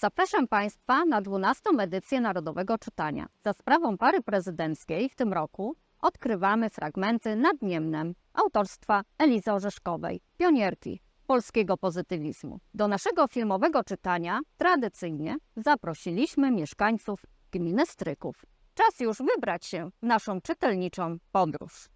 Zapraszam Państwa na 12. edycję Narodowego Czytania. Za sprawą pary prezydenckiej w tym roku odkrywamy fragmenty nad Niemnem autorstwa Elizy Orzeszkowej, pionierki polskiego pozytywizmu. Do naszego filmowego czytania tradycyjnie zaprosiliśmy mieszkańców gminy Stryków. Czas już wybrać się w naszą czytelniczą podróż.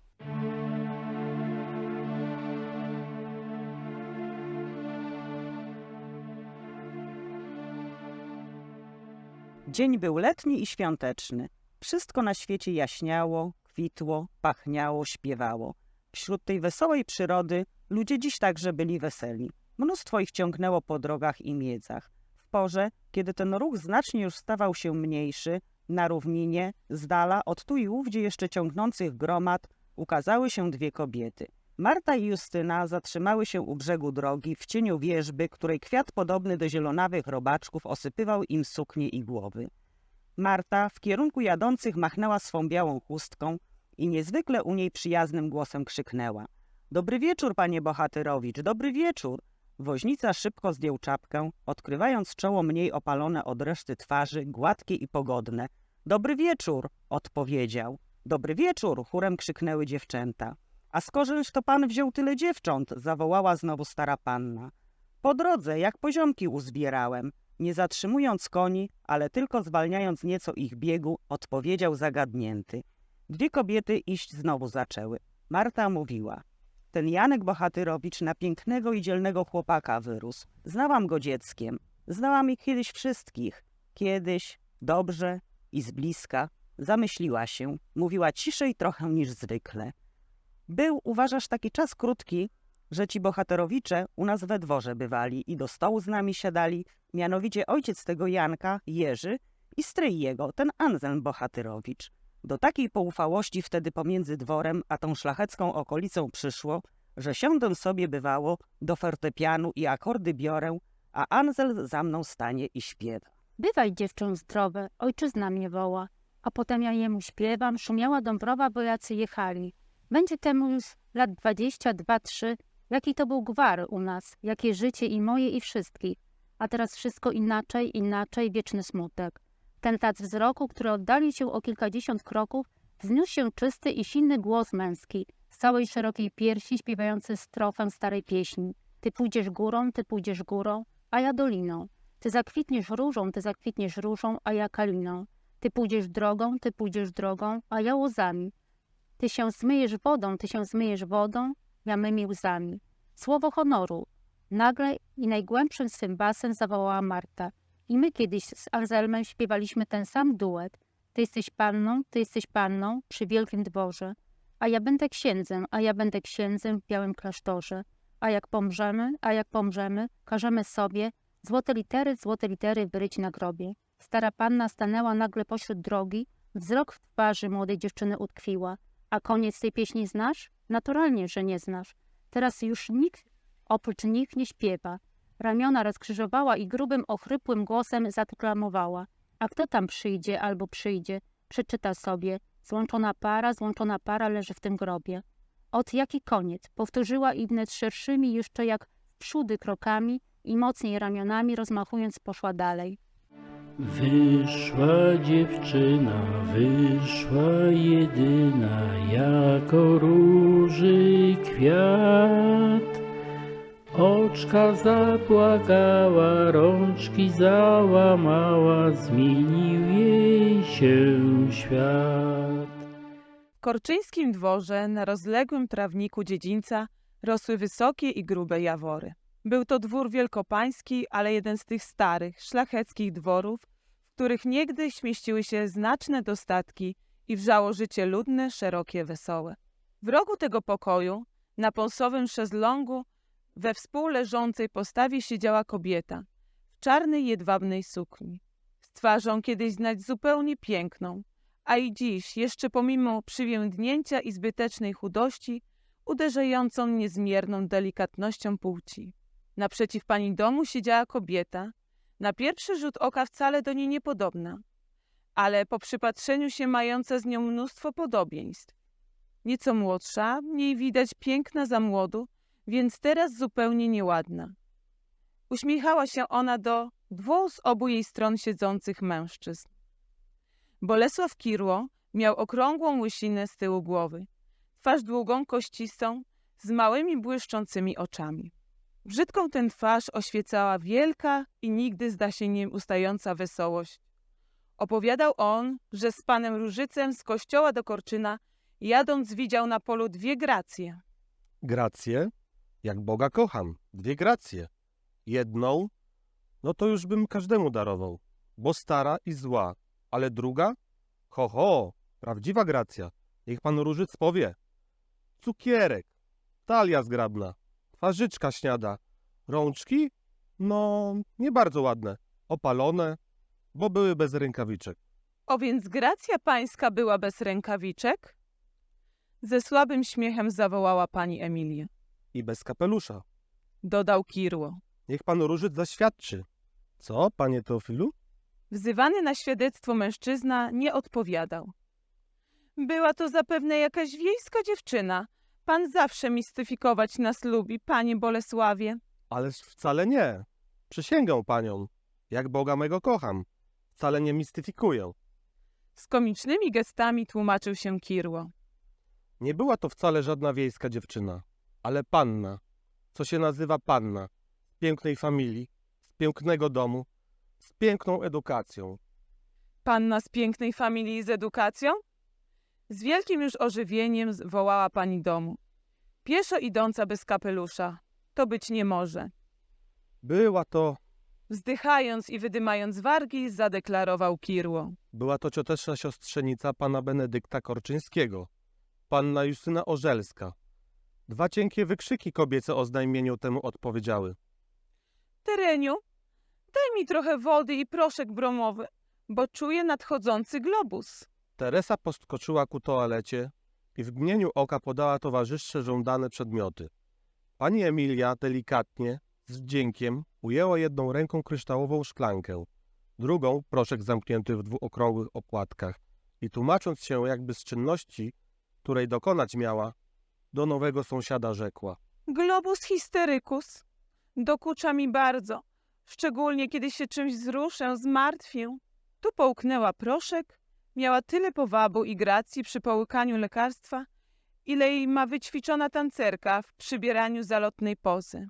Dzień był letni i świąteczny. Wszystko na świecie jaśniało, kwitło, pachniało, śpiewało. Wśród tej wesołej przyrody ludzie dziś także byli weseli. Mnóstwo ich ciągnęło po drogach i miedzach. W porze, kiedy ten ruch znacznie już stawał się mniejszy, na równinie, z dala od tu i ówdzie jeszcze ciągnących gromad, ukazały się dwie kobiety. Marta i Justyna zatrzymały się u brzegu drogi w cieniu wieżby, której kwiat podobny do zielonawych robaczków osypywał im suknie i głowy. Marta w kierunku jadących machnęła swą białą chustką i niezwykle u niej przyjaznym głosem krzyknęła. Dobry wieczór, panie Bohatyrowicz, dobry wieczór. Woźnica szybko zdjął czapkę, odkrywając czoło mniej opalone od reszty twarzy, gładkie i pogodne. Dobry wieczór, odpowiedział. Dobry wieczór, chórem krzyknęły dziewczęta. A skądż to pan wziął tyle dziewcząt? zawołała znowu stara panna. Po drodze, jak poziomki uzbierałem. Nie zatrzymując koni, ale tylko zwalniając nieco ich biegu, odpowiedział zagadnięty. Dwie kobiety iść znowu zaczęły. Marta mówiła. Ten Janek Bohatyrowicz na pięknego i dzielnego chłopaka wyrósł. Znałam go dzieckiem. Znałam ich kiedyś wszystkich. Kiedyś, dobrze i z bliska. Zamyśliła się. Mówiła ciszej trochę niż zwykle. Był, uważasz, taki czas krótki, że ci bohaterowicze u nas we dworze bywali i do stołu z nami siadali, mianowicie ojciec tego Janka, Jerzy, i stryj jego, ten Anselm Bohatyrowicz. Do takiej poufałości wtedy pomiędzy dworem a tą szlachecką okolicą przyszło, że siądę sobie bywało do fortepianu i akordy biorę, a Ansel za mną stanie i śpiewa. Bywaj dziewczę zdrowe, ojczyzna mnie woła. A potem ja jemu śpiewam, szumiała Dąbrowa, bo jacy jechali. Będzie temu już lat dwadzieścia, dwa, trzy. Jaki to był gwar u nas, jakie życie i moje i wszystkich. A teraz wszystko inaczej, inaczej, wieczny smutek. Ten tac wzroku, który oddalił się o kilkadziesiąt kroków, wzniósł się czysty i silny głos męski, z całej szerokiej piersi śpiewający strofę starej pieśni. Ty pójdziesz górą, ty pójdziesz górą, a ja doliną. Ty zakwitniesz różą, ty zakwitniesz różą, a ja kaliną. Ty pójdziesz drogą, ty pójdziesz drogą, a ja łozami. Ty się zmyjesz wodą, ty się zmyjesz wodą, ja mymi łzami. Słowo honoru. Nagle i najgłębszym swym basem zawołała Marta. I my kiedyś z Anselmem śpiewaliśmy ten sam duet. Ty jesteś panną, ty jesteś panną przy wielkim dworze. A ja będę księdzem, a ja będę księdzem w białym klasztorze. A jak pomrzemy, a jak pomrzemy, każemy sobie złote litery, złote litery wyryć na grobie. Stara panna stanęła nagle pośród drogi, wzrok w twarzy młodej dziewczyny utkwiła. A koniec tej pieśni znasz? Naturalnie, że nie znasz. Teraz już nikt oprócz nich nie śpiewa. Ramiona rozkrzyżowała i grubym, ochrypłym głosem zadeklamowała. A kto tam przyjdzie albo przyjdzie? Przeczyta sobie. Złączona para, złączona para leży w tym grobie. Ot jaki koniec? Powtórzyła i wnet szerszymi jeszcze jak w przódy krokami i mocniej ramionami rozmachując poszła dalej. Wyszła dziewczyna, wyszła jedyna, jako róży kwiat. Oczka zapłakała, rączki załamała, zmienił jej się świat. W korczyńskim dworze na rozległym trawniku dziedzińca rosły wysokie i grube jawory. Był to dwór wielkopański, ale jeden z tych starych, szlacheckich dworów, w których niegdyś mieściły się znaczne dostatki i wrzało życie ludne, szerokie, wesołe. W rogu tego pokoju, na pąsowym szezlongu, we współleżącej postawie siedziała kobieta w czarnej jedwabnej sukni, z twarzą kiedyś znać zupełnie piękną, a i dziś, jeszcze pomimo przywiędnięcia i zbytecznej chudości, uderzającą niezmierną delikatnością płci. Naprzeciw pani domu siedziała kobieta, na pierwszy rzut oka wcale do niej niepodobna, ale po przypatrzeniu się mająca z nią mnóstwo podobieństw. Nieco młodsza, mniej widać piękna za młodu, więc teraz zupełnie nieładna. Uśmiechała się ona do dwóch z obu jej stron siedzących mężczyzn. Bolesław Kirło miał okrągłą łysinę z tyłu głowy, twarz długą, kościstą, z małymi błyszczącymi oczami. Brzydką tę twarz oświecała wielka i nigdy zda się nie ustająca wesołość. Opowiadał on, że z panem Różycem z kościoła do Korczyna jadąc widział na polu dwie gracje. Grację? Jak Boga kocham. Dwie gracje. Jedną, no to już bym każdemu darował, bo stara i zła. Ale druga? Ho, ho, prawdziwa gracja. Niech pan Różyc powie. Cukierek, talia zgrabna, twarzyczka śniada, rączki? No, nie bardzo ładne, opalone, bo były bez rękawiczek. O więc gracja pańska była bez rękawiczek? Ze słabym śmiechem zawołała pani Emilię. I bez kapelusza. Dodał Kirło. Niech pan Różyc zaświadczy. Co, panie Teofilu? Wzywany na świadectwo mężczyzna nie odpowiadał. Była to zapewne jakaś wiejska dziewczyna. Pan zawsze mistyfikować nas lubi, panie Bolesławie. Ależ wcale nie. Przysięgam panią, jak Boga mego kocham. Wcale nie mistyfikuję. Z komicznymi gestami tłumaczył się Kirło. Nie była to wcale żadna wiejska dziewczyna, ale panna, co się nazywa panna, z pięknej familii, z pięknego domu, z piękną edukacją. Panna z pięknej familii z edukacją? Z wielkim już ożywieniem wołała pani domu. Pieszo idąca bez kapelusza. To być nie może. Była to, Wzdychając i wydymając wargi, zadeklarował Kirło. była to cioteczna siostrzenica pana Benedykta Korczyńskiego, panna Justyna Orzelska. Dwa cienkie wykrzyki kobiece o znajmieniu temu odpowiedziały. Tereniu, daj mi trochę wody i proszek bromowy, bo czuję nadchodzący globus. Teresa podskoczyła ku toalecie i w mgnieniu oka podała towarzyszce żądane przedmioty. Pani Emilia delikatnie, z wdziękiem, ujęła jedną ręką kryształową szklankę, drugą proszek zamknięty w dwóch okrągłych opłatkach i tłumacząc się jakby z czynności, której dokonać miała, do nowego sąsiada rzekła. Globus hystericus. Dokucza mi bardzo, szczególnie kiedy się czymś wzruszę, zmartwię. Tu połknęła proszek, miała tyle powabu i gracji przy połykaniu lekarstwa, ile jej ma wyćwiczona tancerka w przybieraniu zalotnej pozy.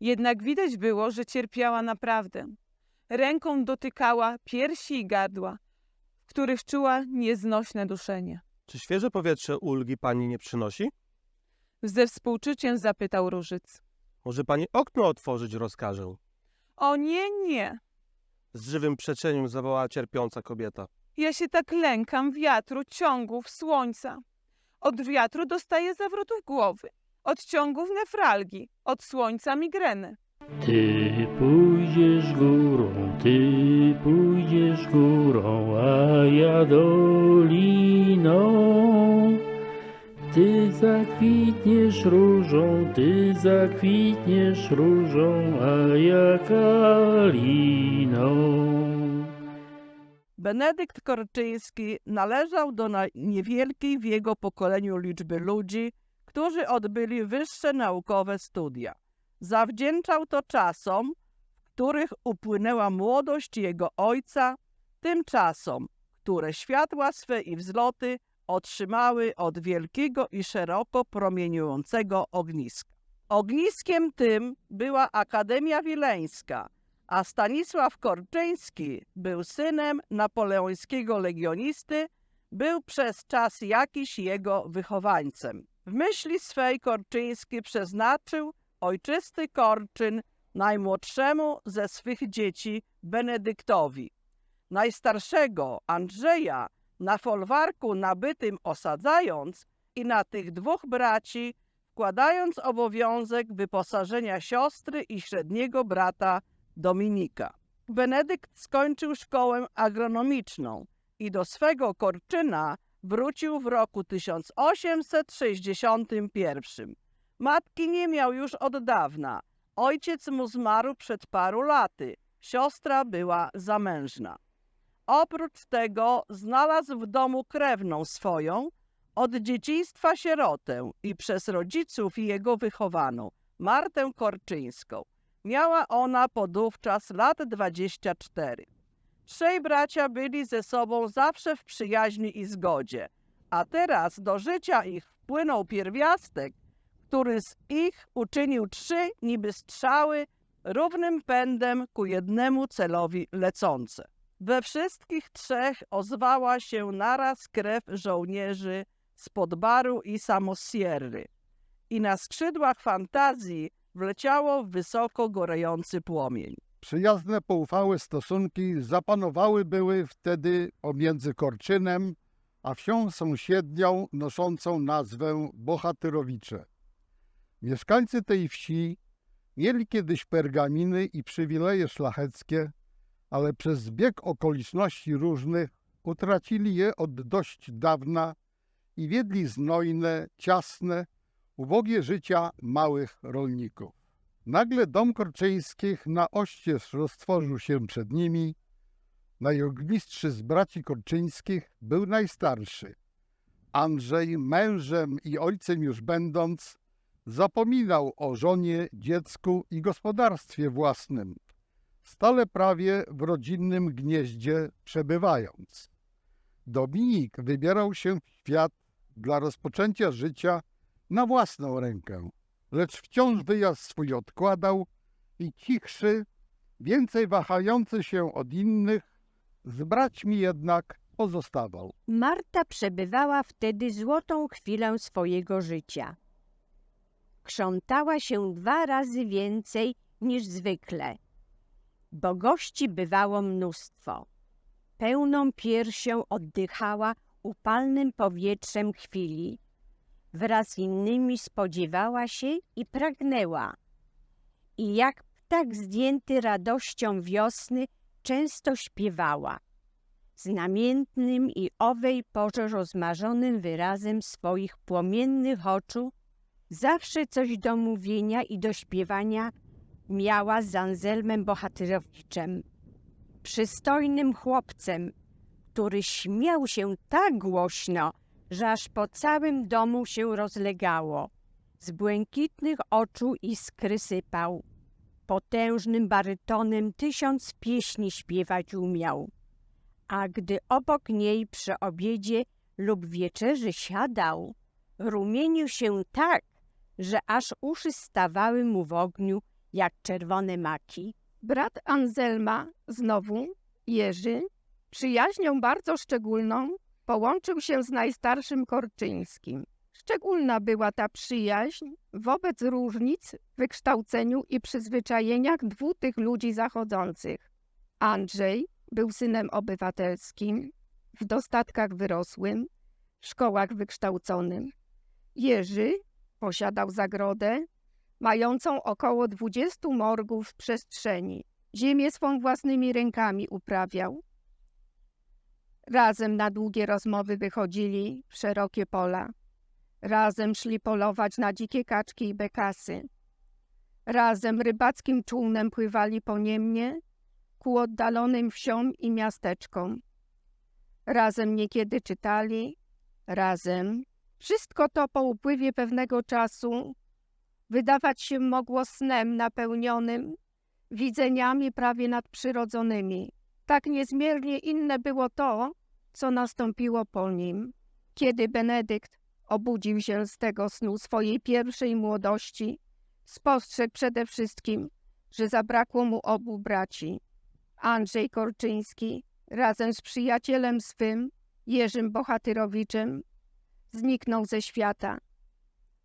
Jednak widać było, że cierpiała naprawdę. Ręką dotykała piersi i gardła, w których czuła nieznośne duszenie. Czy świeże powietrze ulgi pani nie przynosi? Ze współczuciem zapytał Różyc. Może pani okno otworzyć rozkażę? O nie, nie, Z żywym przeczeniem zawołała cierpiąca kobieta. Ja się tak lękam wiatru, ciągów, słońca. Od wiatru dostaję zawrotów głowy, od ciągów nefralgii, od słońca migreny. Ty pójdziesz górą, ty pójdziesz górą, a ja doliną. Ty zakwitniesz różą, ty zakwitniesz różą, a ja kaliną. Benedykt Korczyński należał do niewielkiej w jego pokoleniu liczby ludzi, którzy odbyli wyższe naukowe studia. Zawdzięczał to czasom, w których upłynęła młodość jego ojca, tym czasom, które światła swe i wzloty otrzymały od wielkiego i szeroko promieniującego ogniska. Ogniskiem tym była Akademia Wileńska, a Stanisław Korczyński był synem napoleońskiego legionisty, był przez czas jakiś jego wychowańcem. W myśli swej Korczyński przeznaczył ojczysty Korczyn najmłodszemu ze swych dzieci Benedyktowi. Najstarszego Andrzeja na folwarku nabytym osadzając i na tych dwóch braci wkładając obowiązek wyposażenia siostry i średniego brata Dominika. Benedykt skończył szkołę agronomiczną i do swego Korczyna wrócił w roku 1861. Matki nie miał już od dawna. Ojciec mu zmarł przed paru laty. Siostra była zamężna. Oprócz tego znalazł w domu krewną swoją, od dzieciństwa sierotę i przez rodziców jego wychowaną, Martę Korczyńską. Miała ona podówczas lat 24. Trzej bracia byli ze sobą zawsze w przyjaźni i zgodzie, a teraz do życia ich wpłynął pierwiastek, który z ich uczynił trzy niby strzały równym pędem ku jednemu celowi lecące. We wszystkich trzech ozwała się naraz krew żołnierzy z Podbaru i Samosierry i na skrzydłach fantazji wleciało w wysoko gorejący płomień. Przyjazne, poufałe stosunki zapanowały były wtedy pomiędzy Korczynem a wsią sąsiednią noszącą nazwę Bohatyrowicze. Mieszkańcy tej wsi mieli kiedyś pergaminy i przywileje szlacheckie, ale przez zbieg okoliczności różnych utracili je od dość dawna i wiedli znojne, ciasne, ubogie życia małych rolników. Nagle dom Korczyńskich na oścież roztworzył się przed nimi. Najognistszy z braci Korczyńskich był najstarszy. Andrzej, mężem i ojcem już będąc, zapominał o żonie, dziecku i gospodarstwie własnym, stale prawie w rodzinnym gnieździe przebywając. Dominik wybierał się w świat dla rozpoczęcia życia na własną rękę lecz wciąż wyjazd swój odkładał i cichszy, więcej wahający się od innych, z braćmi jednak pozostawał. Marta przebywała wtedy złotą chwilę swojego życia. Krzątała się dwa razy więcej niż zwykle, bo gości bywało mnóstwo. Pełną piersią oddychała upalnym powietrzem chwili, wraz z innymi spodziewała się i pragnęła. I jak ptak zdjęty radością wiosny, często śpiewała, z namiętnym i owej porze rozmarzonym wyrazem swoich płomiennych oczu, zawsze coś do mówienia i do śpiewania miała z Anselmem Bohatyrowiczem, przystojnym chłopcem, który śmiał się tak głośno, że aż po całym domu się rozlegało. Z błękitnych oczu iskry sypał. Potężnym barytonem tysiąc pieśni śpiewać umiał. A gdy obok niej przy obiedzie lub wieczerzy siadał, rumienił się tak, że aż uszy stawały mu w ogniu jak czerwone maki. Brat Anselma, znowu, Jerzy, przyjaźnią bardzo szczególną, połączył się z najstarszym Korczyńskim. Szczególna była ta przyjaźń wobec różnic w wykształceniu i przyzwyczajeniach dwóch tych ludzi zachodzących. Andrzej był synem obywatelskim, w dostatkach wyrosłym, w szkołach wykształconym. Jerzy posiadał zagrodę, mającą około 20 morgów przestrzeni. Ziemię swą własnymi rękami uprawiał. Razem na długie rozmowy wychodzili w szerokie pola. Razem szli polować na dzikie kaczki i bekasy. Razem rybackim czółnem pływali po Niemnie ku oddalonym wsiom i miasteczkom. Razem niekiedy czytali, razem. Wszystko to po upływie pewnego czasu wydawać się mogło snem napełnionym widzeniami prawie nadprzyrodzonymi. Tak niezmiernie inne było to, co nastąpiło po nim, kiedy Benedykt obudził się z tego snu swojej pierwszej młodości, spostrzegł przede wszystkim, że zabrakło mu obu braci. Andrzej Korczyński razem z przyjacielem swym, Jerzym Bohatyrowiczem, zniknął ze świata.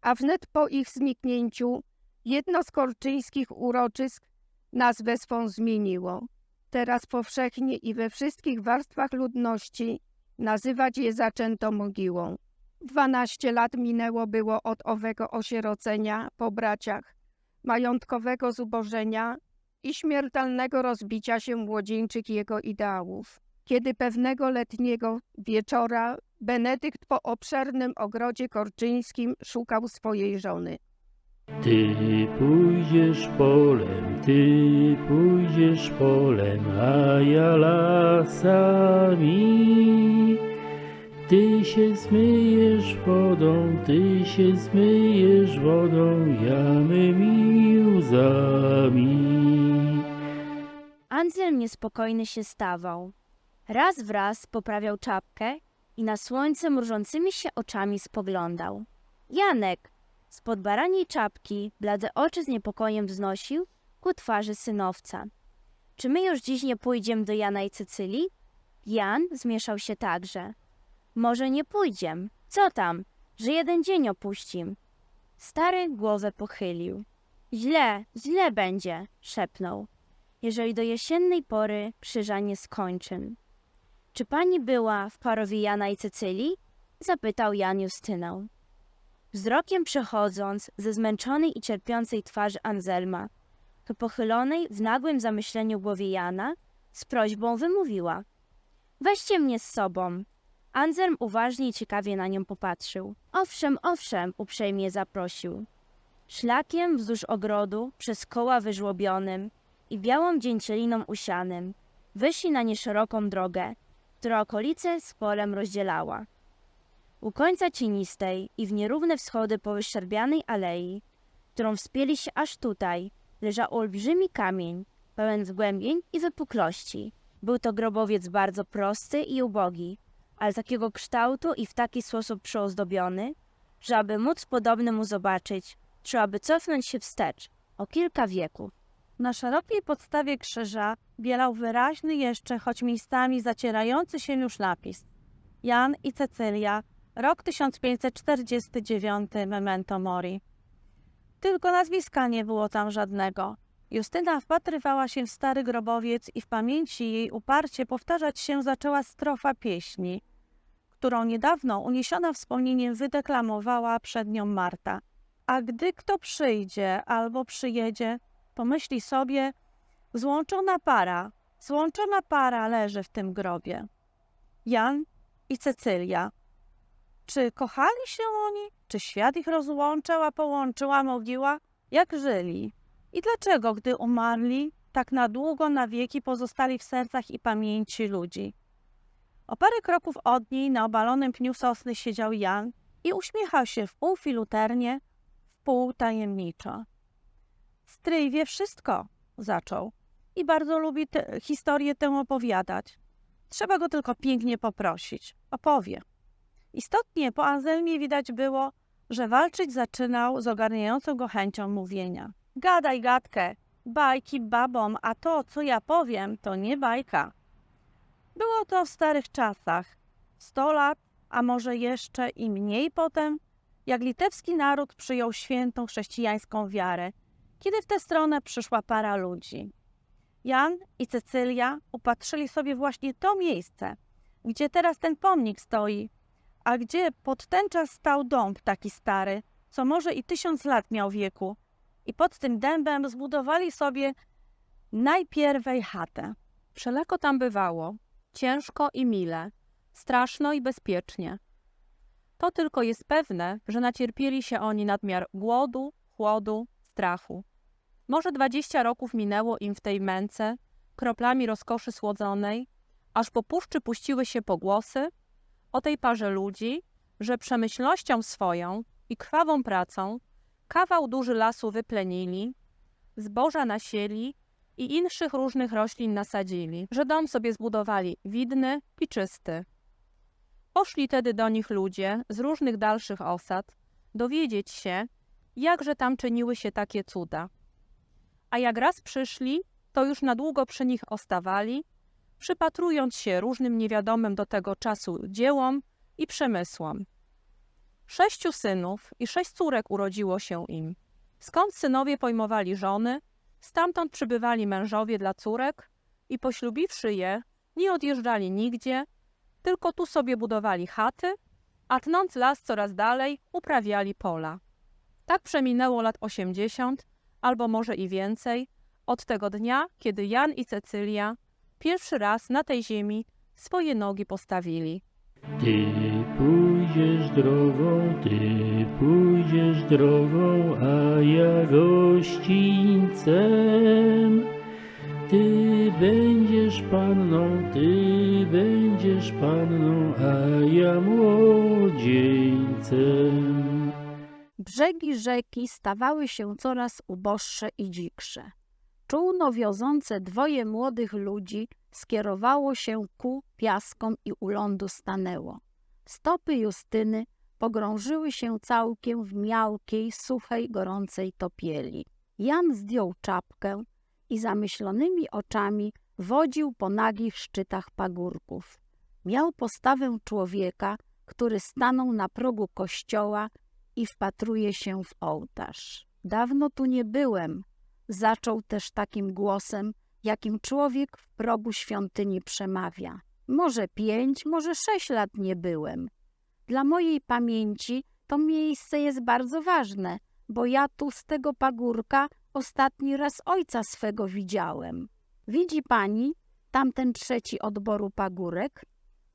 A wnet po ich zniknięciu jedno z korczyńskich uroczysk nazwę swą zmieniło. Teraz powszechnie i we wszystkich warstwach ludności nazywać je zaczęto mogiłą. Dwanaście lat minęło było od owego osierocenia po braciach, majątkowego zubożenia i śmiertelnego rozbicia się młodzieńczych jego ideałów. Kiedy pewnego letniego wieczora Benedykt po obszernym ogrodzie korczyńskim szukał swojej żony. Ty pójdziesz polem, ty pójdziesz polem, a ja lasami. Ty się zmyjesz wodą, ty się zmyjesz wodą, ja mymi łzami. Anzel niespokojny się stawał. Raz w raz poprawiał czapkę i na słońce mrużącymi się oczami spoglądał. Janek spod baraniej czapki blade oczy z niepokojem wznosił ku twarzy synowca. Czy my już dziś nie pójdziemy do Jana i Cecylii? Jan zmieszał się także. Może nie pójdziem. Co tam, że jeden dzień opuścim. Stary głowę pochylił. Źle, źle będzie, szepnął jeżeli do jesiennej pory krzyża nie skończę. Czy pani była w parowie Jana i Cecylii? Zapytał Jan Justynę. Wzrokiem przechodząc ze zmęczonej i cierpiącej twarzy Anselma, do pochylonej w nagłym zamyśleniu głowie Jana, z prośbą wymówiła. Weźcie mnie z sobą. Anselm uważnie i ciekawie na nią popatrzył. Owszem, owszem, uprzejmie zaprosił. Szlakiem wzdłuż ogrodu, przez koła wyżłobionym, i białą dzięcieliną usianym. Wyszli na nieszeroką drogę, która okolice z polem rozdzielała. U końca cienistej i w nierówne wschody po wyszczerbianej alei, którą wspięli się aż tutaj, leżał olbrzymi kamień, pełen zgłębień i wypuklości. Był to grobowiec bardzo prosty i ubogi, ale takiego kształtu i w taki sposób przyozdobiony, że aby móc podobny mu zobaczyć, trzeba by cofnąć się wstecz o kilka wieków. Na szerokiej podstawie krzyża bielał wyraźny jeszcze, choć miejscami zacierający się już napis. Jan i Cecylia, rok 1549, memento mori. Tylko nazwiska nie było tam żadnego. Justyna wpatrywała się w stary grobowiec i w pamięci jej uparcie powtarzać się zaczęła strofa pieśni, którą niedawno uniesiona wspomnieniem wydeklamowała przed nią Marta. A gdy kto przyjdzie albo przyjedzie, pomyśli sobie, złączona para, złączona para leży w tym grobie. Jan i Cecylia. Czy kochali się oni? Czy świat ich rozłączał, a połączyła mogiła? Jak żyli? I dlaczego, gdy umarli, tak na długo, na wieki pozostali w sercach i pamięci ludzi? O parę kroków od niej na obalonym pniu sosny siedział Jan i uśmiechał się w pół filuternie, w pół tajemniczo. Stryj wie wszystko, zaczął. I bardzo lubi te, historię tę opowiadać. Trzeba go tylko pięknie poprosić. Opowie. Istotnie po Anselmie widać było, że walczyć zaczynał z ogarniającą go chęcią mówienia. Gadaj gadkę, bajki babom, a to, co ja powiem, to nie bajka. Było to w starych czasach. Sto lat, a może jeszcze i mniej potem, jak litewski naród przyjął świętą chrześcijańską wiarę – kiedy w tę stronę przyszła para ludzi. Jan i Cecylia upatrzyli sobie właśnie to miejsce, gdzie teraz ten pomnik stoi, a gdzie pod ten czas stał dąb taki stary, co może i tysiąc lat miał wieku. I pod tym dębem zbudowali sobie najpierwej chatę. Wszelako tam bywało, ciężko i mile, straszno i bezpiecznie. To tylko jest pewne, że nacierpieli się oni nadmiar głodu, chłodu, strachu. Może dwadzieścia roków minęło im w tej męce, kroplami rozkoszy słodzonej, aż po puszczy puściły się pogłosy o tej parze ludzi, że przemyślnością swoją i krwawą pracą kawał duży lasu wyplenili, zboża nasieli i innych różnych roślin nasadzili, że dom sobie zbudowali widny i czysty. Poszli tedy do nich ludzie z różnych dalszych osad, dowiedzieć się, jakże tam czyniły się takie cuda a jak raz przyszli, to już na długo przy nich ostawali, przypatrując się różnym niewiadomym do tego czasu dziełom i przemysłom. Sześciu synów i sześć córek urodziło się im. Skąd synowie pojmowali żony, stamtąd przybywali mężowie dla córek i poślubiwszy je, nie odjeżdżali nigdzie, tylko tu sobie budowali chaty, a tnąc las coraz dalej, uprawiali pola. Tak przeminęło lat osiemdziesiąt, albo może i więcej, od tego dnia, kiedy Jan i Cecylia pierwszy raz na tej ziemi swoje nogi postawili. Ty pójdziesz drogą, ty pójdziesz drogą, a ja gościńcem. Ty będziesz panną, ty będziesz panną, a ja młodzieńcem. Brzegi rzeki stawały się coraz uboższe i dziksze. Czółno wiozące dwoje młodych ludzi skierowało się ku piaskom i u lądu stanęło. Stopy Justyny pogrążyły się całkiem w miałkiej, suchej, gorącej topieli. Jan zdjął czapkę i zamyślonymi oczami wodził po nagich szczytach pagórków. Miał postawę człowieka, który stanął na progu kościoła i wpatruje się w ołtarz. Dawno tu nie byłem, zaczął też takim głosem, jakim człowiek w progu świątyni przemawia. Może pięć, może sześć lat nie byłem. Dla mojej pamięci to miejsce jest bardzo ważne, bo ja tu z tego pagórka ostatni raz ojca swego widziałem. Widzi pani tamten trzeci odboru pagórek?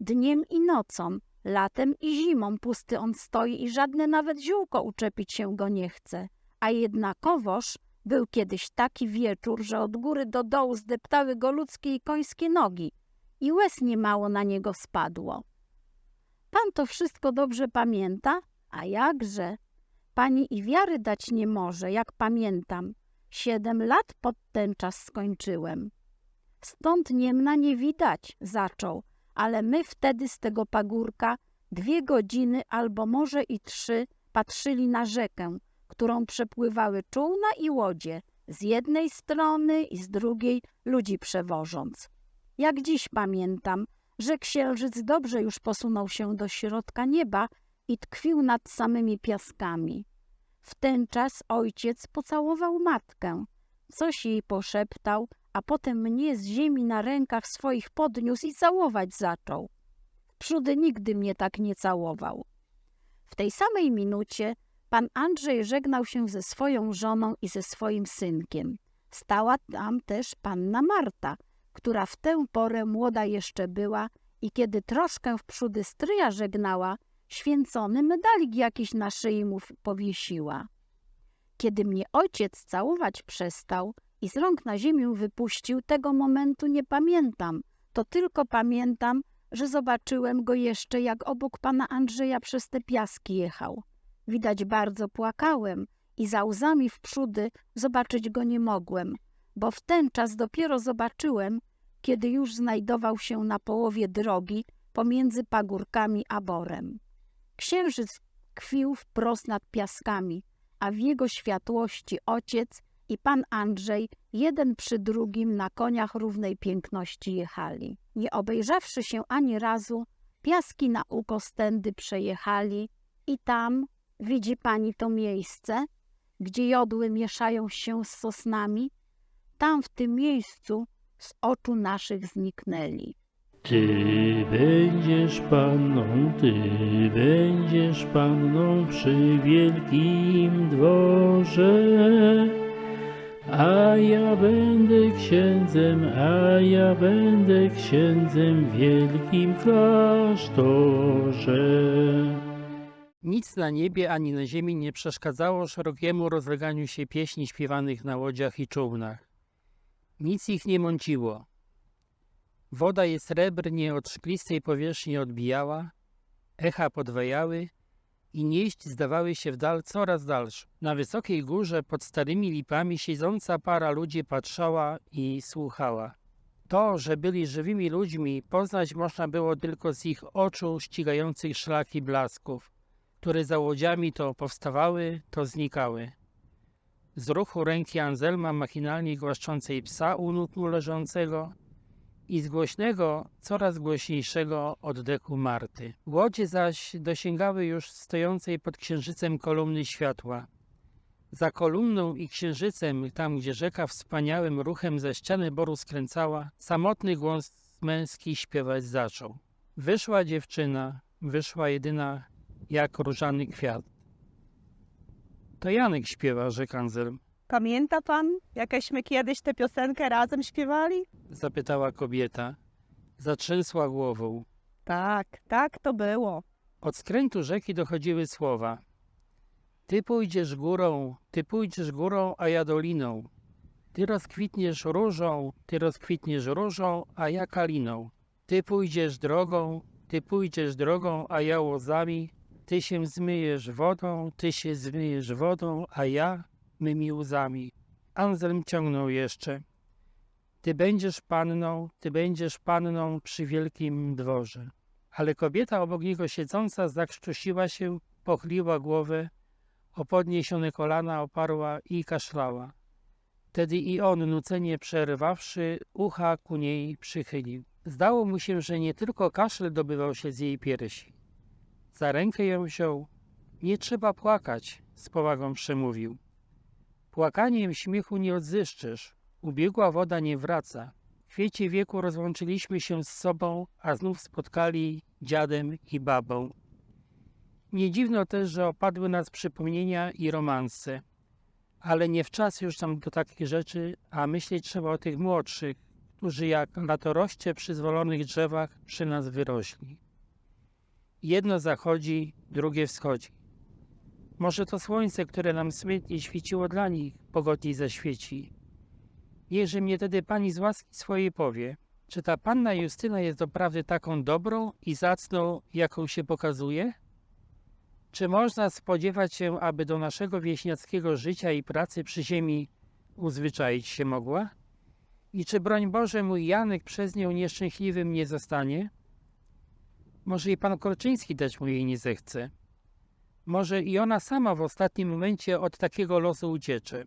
Dniem i nocą, latem i zimą pusty on stoi i żadne nawet ziółko uczepić się go nie chce. A jednakowoż był kiedyś taki wieczór, że od góry do dołu zdeptały go ludzkie i końskie nogi i łez niemało na niego spadło. Pan to wszystko dobrze pamięta? A jakże? Pani i wiary dać nie może, jak pamiętam. Siedem lat pod ten czas skończyłem. Stąd Niemna nie widać, zaczął, ale my wtedy z tego pagórka dwie godziny albo może i trzy patrzyli na rzekę, którą przepływały czółna i łodzie, z jednej strony i z drugiej ludzi przewożąc. Jak dziś pamiętam, że księżyc dobrze już posunął się do środka nieba i tkwił nad samymi piaskami. W ten czas ojciec pocałował matkę, coś jej poszeptał, a potem mnie z ziemi na rękach swoich podniósł i całować zaczął. Wprzódy nigdy mnie tak nie całował. W tej samej minucie pan Andrzej żegnał się ze swoją żoną i ze swoim synkiem. Stała tam też panna Marta, która w tę porę młoda jeszcze była i kiedy troszkę wprzódy stryja żegnała, święcony medalik jakiś na szyi mu powiesiła. Kiedy mnie ojciec całować przestał i z rąk na ziemię wypuścił, tego momentu nie pamiętam. To tylko pamiętam, że zobaczyłem go jeszcze, jak obok pana Andrzeja przez te piaski jechał. Widać bardzo płakałem i za łzami wprzódy zobaczyć go nie mogłem, bo w ten czas dopiero zobaczyłem, kiedy już znajdował się na połowie drogi pomiędzy pagórkami a borem. Księżyc kwił wprost nad piaskami, a w jego światłości ojciec i pan Andrzej jeden przy drugim na koniach równej piękności jechali. Nie obejrzawszy się ani razu, piaski na uko stędy przejechali i tam, widzi pani to miejsce, gdzie jodły mieszają się z sosnami, tam w tym miejscu z oczu naszych zniknęli. Ty będziesz panną, ty będziesz panną przy wielkim dworze. A ja będę księdzem, a ja będę księdzem w wielkim klasztorze. Nic na niebie ani na ziemi nie przeszkadzało szerokiemu rozleganiu się pieśni śpiewanych na łodziach i czółnach. Nic ich nie mąciło. Woda je srebrnie od szklistej powierzchni odbijała, echa podwajały i nieść zdawały się w dal coraz dalsze. Na wysokiej górze pod starymi lipami siedząca para ludzi patrzała i słuchała. To, że byli żywymi ludźmi, poznać można było tylko z ich oczu ścigających szlaki blasków, które za łodziami to powstawały, to znikały. Z ruchu ręki Anselma machinalnie głaszczącej psa u nóg mu leżącego i z głośnego, coraz głośniejszego oddechu Marty. Łodzie zaś dosięgały już stojącej pod księżycem kolumny światła. Za kolumną i księżycem, tam gdzie rzeka wspaniałym ruchem ze ściany boru skręcała, samotny głos męski śpiewać zaczął. Wyszła dziewczyna, wyszła jedyna jak różany kwiat. To Janek śpiewa, rzekł Anselm. Pamięta pan, jakeśmy kiedyś tę piosenkę razem śpiewali? Zapytała kobieta. Zatrzęsła głową. Tak, tak to było. Od skrętu rzeki dochodziły słowa. Ty pójdziesz górą, ty pójdziesz górą, a ja doliną. Ty rozkwitniesz różą, ty rozkwitniesz różą, a ja kaliną. Ty pójdziesz drogą, ty pójdziesz drogą, a ja łozami. Ty się zmyjesz wodą, ty się zmyjesz wodą, a ja mymi łzami. Anselm ciągnął jeszcze. Ty będziesz panną, ty będziesz panną przy wielkim dworze. Ale kobieta obok niego siedząca zakrztusiła się, pochyliła głowę, o podniesione kolana oparła i kaszlała. Wtedy i on, nucenie przerwawszy, ucha ku niej przychylił. Zdało mu się, że nie tylko kaszel dobywał się z jej piersi. Za rękę ją wziął. Nie trzeba płakać, z powagą przemówił. Płakaniem śmiechu nie odzyszczysz. Ubiegła woda nie wraca. W kwiecie wieku rozłączyliśmy się z sobą, a znów spotkali dziadem i babą. Nie dziwno też, że opadły nas przypomnienia i romanse. Ale nie w czas już tam do takich rzeczy, a myśleć trzeba o tych młodszych, którzy jak latoroście przy zwolonych drzewach przy nas wyrośli. Jedno zachodzi, drugie wschodzi. Może to słońce, które nam smętnie świeciło dla nich, pogodniej zaświeci. Niechże mnie tedy pani z łaski swojej powie, czy ta panna Justyna jest doprawdy taką dobrą i zacną, jaką się pokazuje? Czy można spodziewać się, aby do naszego wieśniackiego życia i pracy przy ziemi uzwyczaić się mogła? I czy, broń Boże, mój Janek przez nią nieszczęśliwym nie zostanie? Może i pan Korczyński dać mu jej nie zechce. Może i ona sama w ostatnim momencie od takiego losu uciecze.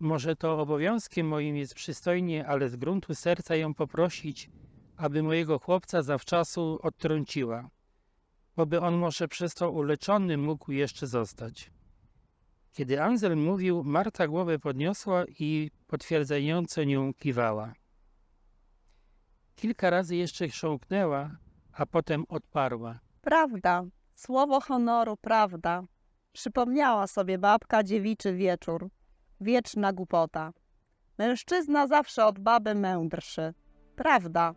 Może to obowiązkiem moim jest przystojnie, ale z gruntu serca ją poprosić, aby mojego chłopca zawczasu odtrąciła, boby on może przez to uleczony mógł jeszcze zostać. Kiedy Anzel mówił, Marta głowę podniosła i potwierdzająco nią kiwała. Kilka razy jeszcze chrząknęła, a potem odparła. Prawda, słowo honoru, prawda. Przypomniała sobie babka dziewiczy wieczór. Wieczna głupota. Mężczyzna zawsze od baby mędrszy. Prawda.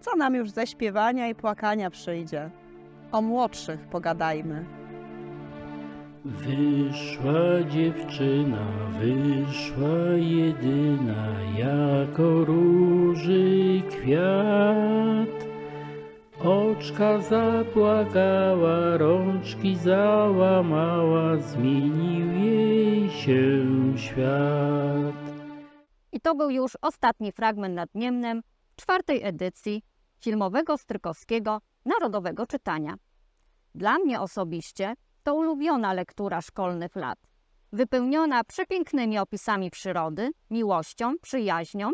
Co nam już ze śpiewania i płakania przyjdzie? O młodszych pogadajmy. Wyszła dziewczyna, wyszła jedyna, jako róży kwiat. Oczka zapłakała, rączki załamała, zmienił jej się świat. I to był już ostatni fragment nad Niemnem czwartej edycji filmowego Strykowskiego Narodowego Czytania. Dla mnie osobiście to ulubiona lektura szkolnych lat, wypełniona przepięknymi opisami przyrody, miłością, przyjaźnią,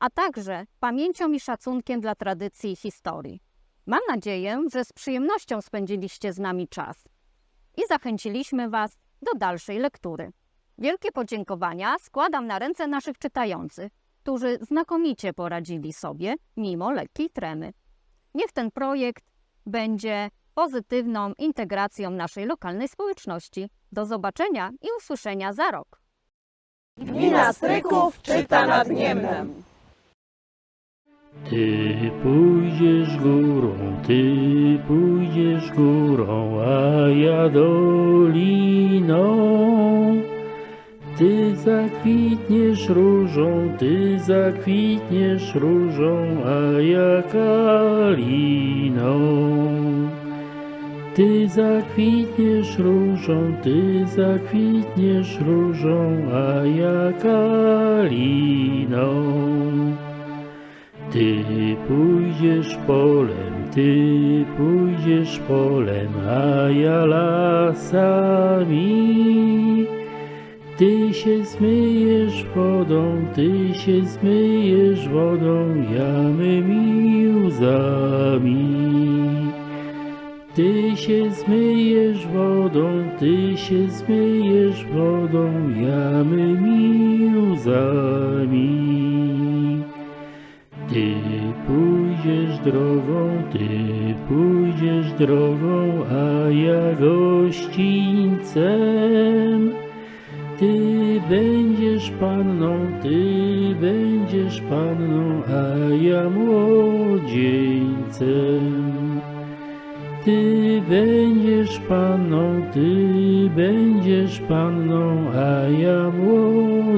a także pamięcią i szacunkiem dla tradycji i historii. Mam nadzieję, że z przyjemnością spędziliście z nami czas i zachęciliśmy Was do dalszej lektury. Wielkie podziękowania składam na ręce naszych czytających, którzy znakomicie poradzili sobie mimo lekkiej tremy. Niech ten projekt będzie pozytywną integracją naszej lokalnej społeczności. Do zobaczenia i usłyszenia za rok. Gmina Stryków czyta nad Niemnem. Ty pójdziesz górą, ty pójdziesz górą, a ja doliną. Ty zakwitniesz różą, ty zakwitniesz różą, a ja kaliną. Ty zakwitniesz różą, ty zakwitniesz różą, a ja kaliną. Ty pójdziesz polem, ty pójdziesz polem, a ja lasami. Ty się zmyjesz wodą, ty się zmyjesz wodą, ja mymi łzami. Ty się zmyjesz wodą, ty się zmyjesz wodą, ja mymi łzami. Ty pójdziesz drogą, ty pójdziesz drogą, a ja gościńcem. Ty będziesz panną, ty będziesz panną, a ja młodzieńcem. Ty będziesz panną, ty będziesz panną, a ja młodzieńcem.